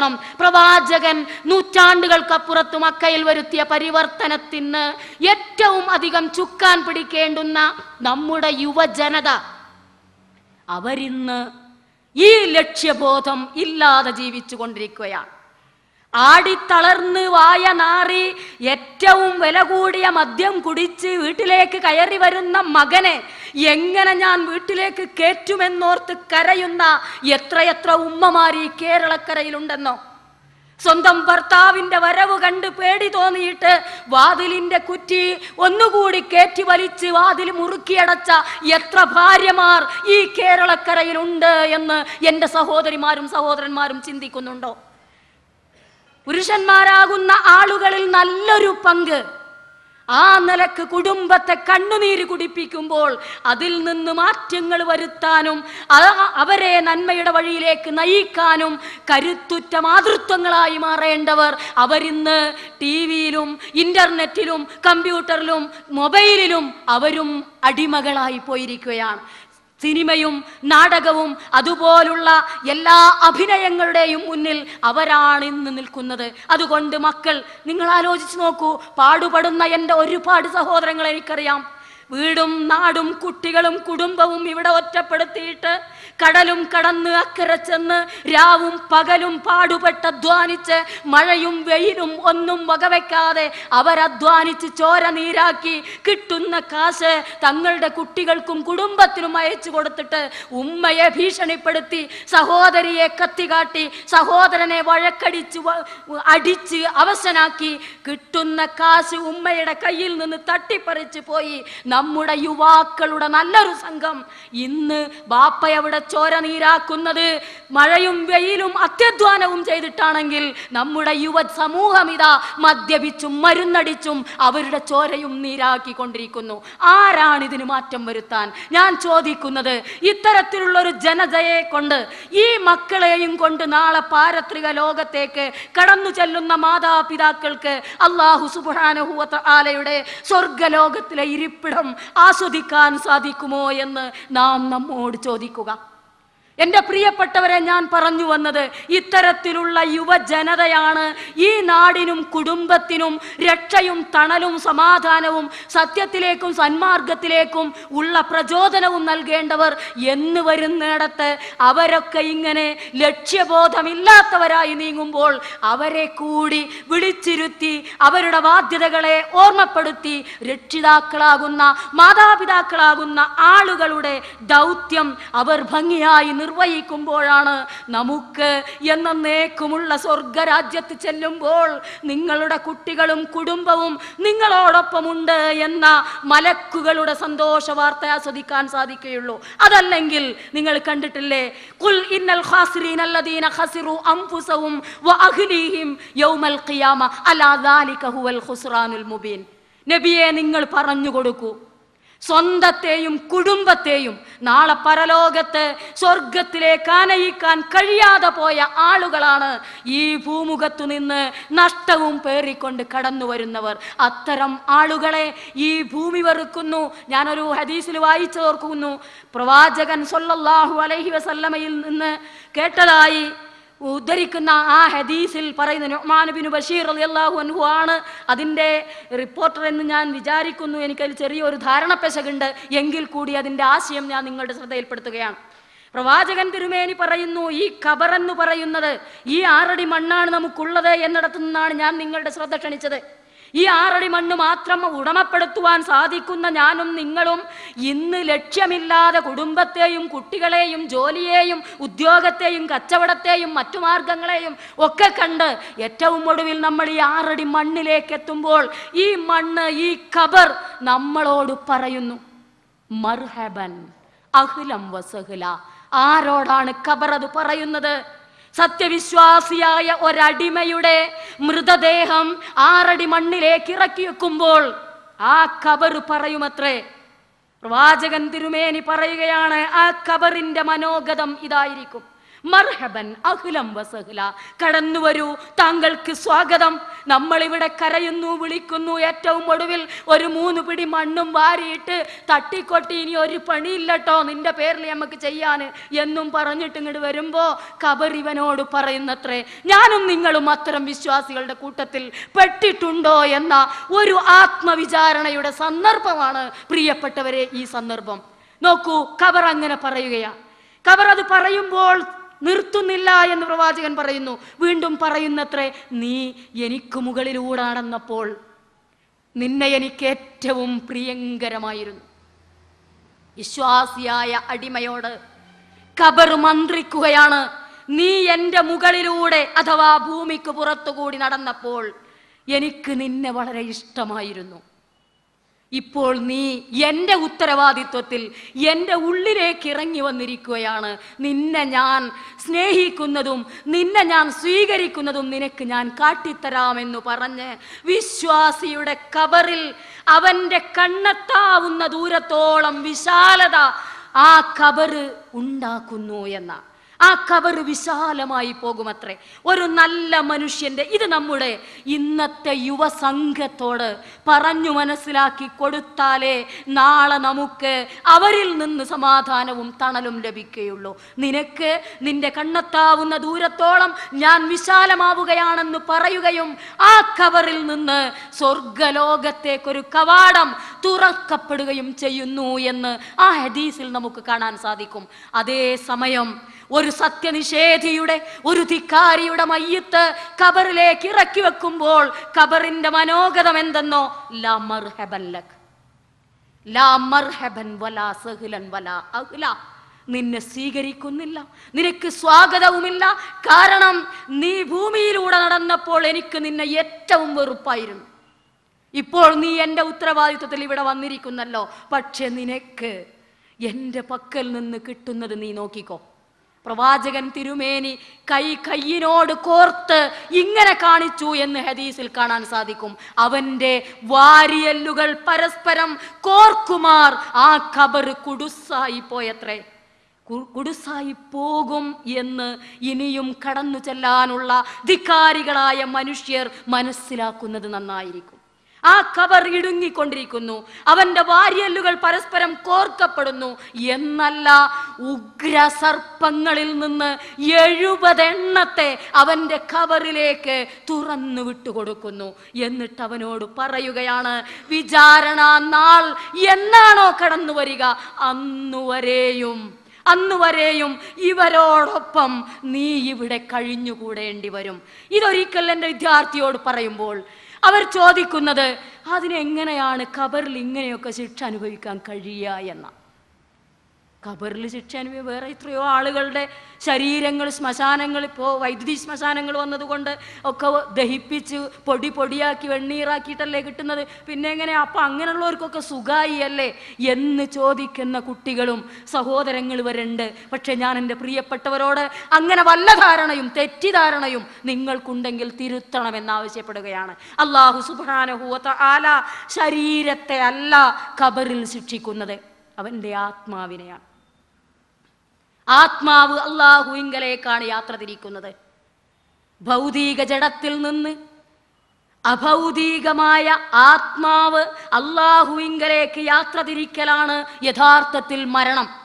ആലോചിക്കണം പ്രവാചകൻ നൂറ്റാണ്ടുകൾക്കപ്പുറത്ത് മക്കയിൽ വരുത്തിയ പരിവർത്തനത്തിന് ഏറ്റവും അധികം ചുക്കാൻ പിടിക്കേണ്ടുന്ന നമ്മുടെ യുവജനത അവരിന്ന് ഈ ലക്ഷ്യബോധം ഇല്ലാതെ ജീവിച്ചു കൊണ്ടിരിക്കുകയാണ് ആടിത്തളർന്ന് വായ നാറി ഏറ്റവും വില കൂടിയ മദ്യം കുടിച്ച് വീട്ടിലേക്ക് കയറി വരുന്ന മകനെ എങ്ങനെ ഞാൻ വീട്ടിലേക്ക് കയറ്റുമെന്നോർത്ത് കരയുന്ന എത്രയെത്ര ഉമ്മമാരി ഈ കേരളക്കരയിലുണ്ടെന്നോ? സ്വന്തം ഭർത്താവിന്റെ വരവ് കണ്ട് പേടി തോന്നിയിട്ട് വാതിലിന്റെ കുറ്റി ഒന്നുകൂടി കയറ്റി വലിച്ച് വാതിൽ മുറുക്കിയടച്ച എത്ര ഭാര്യമാർ ഈ കേരളക്കരയിലുണ്ട് എന്ന് എന്റെ സഹോദരിമാരും സഹോദരന്മാരും ചിന്തിക്കുന്നുണ്ടോ? പുരുഷന്മാരാകുന്ന ആളുകളിൽ നല്ലൊരു പങ്ക്. ആ നിലയ്ക്ക് കുടുംബത്തെ കണ്ണുനീര് കുടിപ്പിക്കുമ്പോൾ അതിൽ നിന്ന് മാറ്റങ്ങൾ വരുത്താനും അവരെ നന്മയുടെ വഴിയിലേക്ക് നയിക്കാനും കരുത്തുറ്റ മാതൃത്വങ്ങളായി മാറേണ്ടവർ അവരിന്ന് ടി വിയിലും ഇന്റർനെറ്റിലും കമ്പ്യൂട്ടറിലും മൊബൈലിലും അവരും അടിമകളായി പോയിരിക്കുകയാണ്. സിനിമയും നാടകവും അതുപോലുള്ള എല്ലാ അഭിനയങ്ങളുടെയും മുന്നിൽ അവരാണ് ഇന്ന് നിൽക്കുന്നത്. അതുകൊണ്ട് മക്കൾ നിങ്ങൾ ആലോചിച്ച് നോക്കൂ പാടുപെടുന്ന എന്റെ ഒരുപാട് സഹോദരങ്ങൾ എനിക്കറിയാം. വീടും നാടും കുട്ടികളും കുടുംബവും ഇവിടെ ഒറ്റപ്പെടുത്തിയിട്ട് കടലും കടന്ന് അക്കരെ ചെന്ന് രാവും പകലും പാടുപെട്ട് അധ്വാനിച്ച് മഴയും വെയിലും ഒന്നും വകവെക്കാതെ അവരധ്വാനിച്ച് ചോര നീരാക്കി കിട്ടുന്ന കാശ് തങ്ങളുടെ കുട്ടികൾക്കും കുടുംബത്തിനും അയച്ചു കൊടുത്തിട്ട് ഉമ്മയെ ഭീഷണിപ്പെടുത്തി സഹോദരിയെ കത്തികാട്ടി സഹോദരനെ വഴക്കടിച്ച് അടിച്ച് അവശനാക്കി കിട്ടുന്ന കാശ് ഉമ്മയുടെ കയ്യിൽ നിന്ന് തട്ടിപ്പറിച്ചു പോയി നമ്മുടെ യുവാക്കളുടെ നല്ലൊരു സംഘം ഇന്ന് ബാപ്പ അവിടെ ചോര നീരാക്കുന്നത്? മഴയും വെയിലും അത്യധ്വാനവും ചെയ്തിട്ടാണെങ്കിൽ നമ്മുടെ യുവ സമൂഹം ഇതാ മദ്യപിച്ചും മരുന്നടിച്ചും അവരുടെ ചോരയും നീരാക്കിക്കൊണ്ടിരിക്കുന്നു. ആരാണ് ഇതിന് മാറ്റം വരുത്താൻ? ഞാൻ ചോദിക്കുന്നത് ഇത്തരത്തിലുള്ള ഒരു ജനതയെ കൊണ്ട് ഈ മക്കളെയും കൊണ്ട് നാളെ പാരത്രിക ലോകത്തേക്ക് കടന്നു ചെല്ലുന്ന മാതാപിതാക്കൾക്ക് അള്ളാഹു സുബാനഹുവത്ത ആലയുടെ സ്വർഗലോകത്തിലെ ഇരിപ്പിടം ആസ്വദിക്കാൻ സാധിക്കുമോ എന്ന് നാം നമ്മോട് ചോദിക്കുക. എന്റെ പ്രിയപ്പെട്ടവരെ ഞാൻ പറഞ്ഞു വന്നത് ഇത്തരത്തിലുള്ള യുവജനതയാണ്. ഈ നാടിനും കുടുംബത്തിനും രക്ഷയും തണലും സമാധാനവും സത്യത്തിലേക്കും സന്മാർഗത്തിലേക്കും ഉള്ള പ്രചോദനവും നൽകേണ്ടവർ എന്ന് വരുന്നിടത്ത് അവരൊക്കെ ഇങ്ങനെ ലക്ഷ്യബോധമില്ലാത്തവരായി നീങ്ങുമ്പോൾ അവരെ കൂടി വിളിച്ചിരുത്തി അവരുടെ ബാധ്യതകളെ ഓർമ്മപ്പെടുത്തി രക്ഷിതാക്കളാകുന്ന മാതാപിതാക്കളാകുന്ന ആളുകളുടെ ദൗത്യം അവർ ഭംഗിയായി നിർവഹിക്കുമ്പോഴാണ് നമുക്ക് എന്നേക്കുമുള്ള സ്വർഗരാജ്യത്ത് ചെല്ലുമ്പോൾ നിങ്ങളുടെ കുട്ടികളും കുടുംബവും നിങ്ങളോടൊപ്പമുണ്ട് എന്ന മലക്കുകളുടെ സന്തോഷ വാർത്ത ആസ്വദിക്കാൻ സാധിക്കുകയുള്ളൂ. അതല്ലെങ്കിൽ നിങ്ങൾ കണ്ടിട്ടില്ലേ? കുൽ ഇന്നൽ ഖാസിരീന അല്ലദീന ഖസിറു അംഫുസഹും വഅഹ്ലീഹിം യൗമൽ ഖിയാമ അലാ ദാലിക ഹുവൽ ഖുസ്റാനുൽ മുബീൻ. നബിയെ നിങ്ങൾ പറഞ്ഞു കൊടുക്കൂ. സ്വന്തത്തെയും കുടുംബത്തെയും നാളെ പരലോകത്ത് സ്വർഗത്തിലേക്ക് ആനയിക്കാൻ കഴിയാതെ പോയ ആളുകളാണ് ഈ ഭൂമുഖത്തു നിന്ന് നഷ്ടവും പേറിക്കൊണ്ട് കടന്നു വരുന്നവർ. അത്തരം ആളുകളെ ഈ ഭൂമി വെറുക്കുന്നു. ഞാനൊരു ഹദീസിൽ വായിച്ചു തോർക്കുന്നു പ്രവാചകൻ സൊല്ലാഹു അലഹി വസല്ലമയിൽ നിന്ന് കേട്ടതായി ഉദ്ധരിക്കുന്ന ആ ഹദീസിൽ പറയുന്ന നൊമാനുബിൻ ബിൻ ബഷീർ അള്ളാഹു അൻഹു ആണ്. അതിന്റെ റിപ്പോർട്ടർ എന്ന് ഞാൻ വിചാരിക്കുന്നു. എനിക്കതിൽ ചെറിയൊരു ധാരണപ്പെശകുണ്ട്. എങ്കിൽ കൂടി അതിന്റെ ആശയം ഞാൻ നിങ്ങളുടെ ശ്രദ്ധയിൽപ്പെടുത്തുകയാണ്. പ്രവാചകൻ തിരുമേനി പറയുന്നു ഈ ഖബർ എന്ന് പറയുന്നത് ഈ ആറടി മണ്ണാണ് നമുക്കുള്ളത് എന്നിടത്തു നിന്നാണ് ഞാൻ നിങ്ങളുടെ ശ്രദ്ധ ക്ഷണിച്ചത്. ഈ ആറടി മണ്ണ് മാത്രം ഉടമപ്പെടുത്തുവാൻ സാധിക്കുന്ന ഞാനും നിങ്ങളും ഇന്ന് ലക്ഷ്യമില്ലാതെ കുടുംബത്തെയും കുട്ടികളെയും ജോലിയെയും ഉദ്യോഗത്തെയും കച്ചവടത്തെയും മറ്റു മാർഗങ്ങളെയും ഒക്കെ കണ്ട് ഏറ്റവും ഒടുവിൽ നമ്മൾ ഈ ആറടി മണ്ണിലേക്ക് എത്തുമ്പോൾ ഈ മണ്ണ് ഈ ഖബർ നമ്മളോട് പറയുന്നു മർഹബൻ അഹ്ലം വസഹ്ല. ആരോടാണ് ഖബർ അത് പറയുന്നത്? സത്യവിശ്വാസിയായ ഒരടിമയുടെ മൃതദേഹം ആറടി മണ്ണിലേക്ക് ഇറക്കി വെക്കുമ്പോൾ ആ കബർ പറയുമത്രേ. പ്രവാചകൻ തിരുമേനി പറയുകയാണ് ആ കബറിന്റെ മനോഗതം ഇതായിരിക്കും. മർഹബൻ അഖിലം വസഹ്ല. കടന്നു വരൂ താങ്കൾക്ക് സ്വാഗതം. നമ്മൾ ഇവിടെ കരയുന്നു വിളിക്കുന്നു. ഏറ്റവും ഒടുവിൽ ഒരു മൂന്ന് പിടി മണ്ണും വാരിയിട്ട് തട്ടിക്കൊട്ടി ഇനി ഒരു പണിയില്ലട്ടോ നിന്റെ പേരിൽ നമുക്ക് ചെയ്യാൻ എന്നും പറഞ്ഞിട്ട് ഇങ്ങോട്ട് വരുമ്പോ കബർ ഇവനോട് പറയുന്നത്രേ ഞാനും നിങ്ങളും അത്തരം വിശ്വാസികളുടെ കൂട്ടത്തിൽ പെട്ടിട്ടുണ്ടോ എന്ന ഒരു ആത്മവിചാരണയുടെ സന്ദർഭമാണ് പ്രിയപ്പെട്ടവരെ ഈ സന്ദർഭം. നോക്കൂ കബർ അങ്ങനെ പറയുകയാ. കബർ അത് പറയുമ്പോൾ നിർത്തുന്നില്ല എന്ന് പ്രവാചകൻ പറയുന്നു. വീണ്ടും പറയുന്നത്രേ നീ എനിക്ക് മുകളിലൂടെ നടന്നപ്പോൾ നിന്നെ എനിക്ക് ഏറ്റവും പ്രിയങ്കരമായിരുന്നു. വിശ്വാസിയായ അടിമയോട് കബർ മന്ത്രിക്കുകയാണ്. നീ എന്റെ മുകളിലൂടെ അഥവാ ഭൂമിക്ക് പുറത്തുകൂടി നടന്നപ്പോൾ എനിക്ക് നിന്നെ വളരെ ഇഷ്ടമായിരുന്നു. ഇപ്പോൾ നീ എന്റെ ഉത്തരവാദിത്വത്തിൽ എന്റെ ഉള്ളിലേക്ക് ഇറങ്ങി വന്നിരിക്കുകയാണ്. നിന്നെ ഞാൻ സ്നേഹിക്കുന്നതും നിന്നെ ഞാൻ സ്വീകരിക്കുന്നതും നിനക്ക് ഞാൻ കാട്ടിത്തരാമെന്ന് പറഞ്ഞ് വിശ്വാസിയുടെ കബറിൽ അവന്റെ കണ്ണെത്താവുന്ന ദൂരത്തോളം വിശാലത ആ കബറ് ഉണ്ടാക്കുന്നു എന്ന ആ കവർ വിശാലമായി പോകുമത്രേ. ഒരു നല്ല മനുഷ്യന്റെ ഇത് നമ്മുടെ ഇന്നത്തെ യുവസംഘത്തോട് പറഞ്ഞു മനസ്സിലാക്കി കൊടുത്താലേ നാളെ നമുക്ക് അവരിൽ നിന്ന് സമാധാനവും തണലും ലഭിക്കുകയുള്ളൂ. നിനക്ക് നിന്റെ കണ്ണത്താവുന്ന ദൂരത്തോളം ഞാൻ വിശാലമാവുകയാണെന്ന് പറയുകയും ആ കവറിൽ നിന്ന് സ്വർഗലോകത്തേക്കൊരു കവാടം തുറക്കപ്പെടുകയും ചെയ്യുന്നു എന്ന് ആ ഹദീസിൽ നമുക്ക് കാണാൻ സാധിക്കും. അതേ സമയം ഒരു സത്യനിഷേധിയുടെ ഒരു ധിക്കാരിയുടെ മയ്യത്ത് കബറിലേക്ക് ഇറക്കി വെക്കുമ്പോൾ കബറിന്റെ മനോഗതം എന്തെന്നോ. നിന്നെ സ്വീകരിക്കുന്നില്ല നിനക്ക് സ്വാഗതവുമില്ല. കാരണം നീ ഭൂമിയിലൂടെ നടന്നപ്പോൾ എനിക്ക് നിന്നെ ഏറ്റവും വെറുപ്പായിരുന്നു. ഇപ്പോൾ നീ എന്റെ ഉത്തരവാദിത്വത്തിൽ ഇവിടെ വന്നിരിക്കുന്നല്ലോ. പക്ഷെ നിനക്ക് എന്റെ പക്കൽ നിന്ന് കിട്ടുന്നത് നീ നോക്കിക്കോ. പ്രവാചകൻ തിരുമേനി കൈ കയ്യിനോട് കോർത്ത് ഇങ്ങനെ കാണിച്ചു എന്ന് ഹദീസിൽ കാണാൻ സാധിക്കും. അവന്റെ വാരിയല്ലുകൾ പരസ്പരം കോർക്കുമാർ. ആ ഖബർ കുടുസായി പോയത്രേ. കുടുസായി പോകും എന്ന് ഇനിയും കടന്നു ചെല്ലാനുള്ള ധിക്കാരികളായ മനുഷ്യർ മനസ്സിലാക്കുന്നത് നന്നായിരിക്കും. ആ കബർ ഇടുങ്ങിക്കൊണ്ടിരിക്കുന്നു. അവന്റെ വാര്യല്ലുകൾ പരസ്പരം കോർക്കപ്പെടുന്നു. എന്നല്ല ഉഗ്ര സർപ്പങ്ങളിൽ നിന്ന് എഴുപത് എണ്ണത്തെ അവന്റെ കവറിലേക്ക് തുറന്നു വിട്ടുകൊടുക്കുന്നു. എന്നിട്ട് അവനോട് പറയുകയാണ് വിചാരണ നാൾ എന്നാണോ കടന്നു വരിക? അന്നുവരെയും അന്നുവരെയും ഇവരോടൊപ്പം നീ ഇവിടെ കഴിഞ്ഞുകൂടേണ്ടി വരും. ഇതൊരിക്കൽ എന്റെ വിദ്യാർത്ഥിയോട് പറയുമ്പോൾ അവർ ചോദിക്കുന്നത് അതിനെങ്ങനെയാണ് കബറിൽ ഇങ്ങനെയൊക്കെ ശിക്ഷ അനുഭവിക്കാൻ കഴിയുക എന്ന. ഖബറിൽ ശിക്ഷ അനുഭവം വേറെ എത്രയോ ആളുകളുടെ ശരീരങ്ങൾ ശ്മശാനങ്ങൾ ഇപ്പോൾ വൈദ്യുതി ശ്മശാനങ്ങൾ വന്നതുകൊണ്ട് ഒക്കെ ദഹിപ്പിച്ച് പൊടി പൊടിയാക്കി വെണ്ണീറാക്കിയിട്ടല്ലേ കിട്ടുന്നത്. പിന്നെ എങ്ങനെ? അപ്പം അങ്ങനെയുള്ളവർക്കൊക്കെ സുഖായി അല്ലേ? എന്ന് ചോദിക്കുന്ന കുട്ടികളും സഹോദരങ്ങൾ വരെയുണ്ട് പക്ഷേ ഞാൻ എന്റെ പ്രിയപ്പെട്ടവരോട് അങ്ങനെ വല്ല ധാരണയും തെറ്റിദ്ധാരണയും നിങ്ങൾക്കുണ്ടെങ്കിൽ തിരുത്തണമെന്നാവശ്യപ്പെടുകയാണ് അള്ളാഹു സുബാനഹുവത്ത ആല ശരീരത്തെ അല്ല ഖബറിൽ ശിക്ഷിക്കുന്നത്. അവന്റെ ആത്മാവിനെയാണ്. ആത്മാവ് അള്ളാഹുവിങ്കലേക്കാണ് യാത്ര തിരിക്കുന്നത്. ഭൗതിക ജഡത്തിൽ നിന്ന് അഭൗതികമായ ആത്മാവ് അള്ളാഹുവിങ്കലേക്ക് യാത്ര തിരിക്കലാണ് യഥാർത്ഥത്തിൽ മരണം.